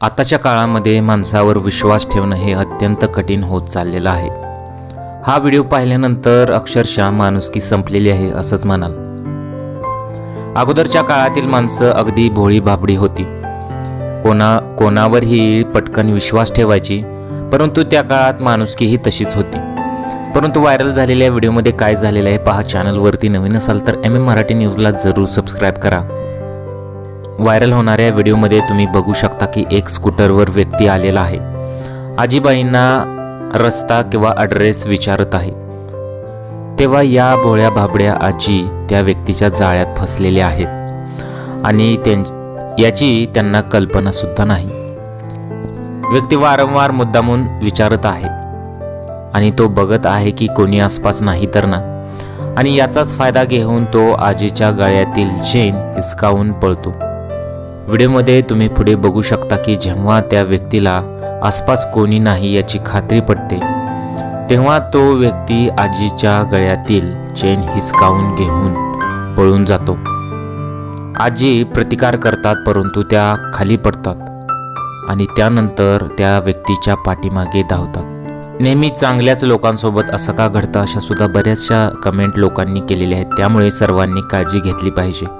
आताच्या काळामध्ये माणसावर विश्वास ठेवणं हे अत्यंत कठीण होत चाललेलं आहे. हा व्हिडिओ पाहिल्यानंतर अक्षरशः माणुसकी संपलेली आहे असंच म्हणाल. अगोदरच्या काळातील माणसं अगदी भोळी भाबडी होती. कोणा कोणावरही पटकन विश्वास ठेवायची परंतु त्या काळात माणुसकीही तशीच होती. परंतु व्हायरल झालेल्या व्हिडिओमध्ये काय झालेलं आहे पहा चॅनलवरती नवीन असाल तर एम एम मराठी न्यूजला जरूर सबस्क्राईब करा. व्हायरल होणाऱ्या व्हिडिओमध्ये तुम्ही बघू शकता की एक स्कूटरवर व्यक्ती आलेला आहे. आजीबाईंना रस्ता किंवा ॲड्रेस विचारत आहे. तेव्हा या भोळ्या भाबड्या आजी त्या व्यक्तीच्या जाळ्यात फसलेल्या आहेत आणि त्यां याची त्यांना कल्पनासुद्धा नाही. व्यक्ती वारंवार मुद्दामून विचारत आहे आणि तो बघत आहे की कोणी आसपास नाही तर ना. आणि याचाच फायदा घेऊन तो आजीच्या गळ्यातील चेन हिसकावून पळतो. व्हिडिओमध्ये तुम्ही पुढे बघू शकता की जेव्हा त्या व्यक्तीला आसपास कोणी नाही याची खात्री पटते तेव्हा तो व्यक्ती आजीच्या गळ्यातील चेन हिसकावून घेऊन पळून जातो. आजी प्रतिकार करतात परंतु त्या खाली पडतात आणि त्यानंतर त्या व्यक्तीच्या पाठीमागे धावतात. नेहमी चांगल्याच लोकांसोबत असं का घडतं अशा सुद्धा बऱ्याचशा कमेंट लोकांनी केलेल्या आहेत त्यामुळे सर्वांनी काळजी घेतली पाहिजे.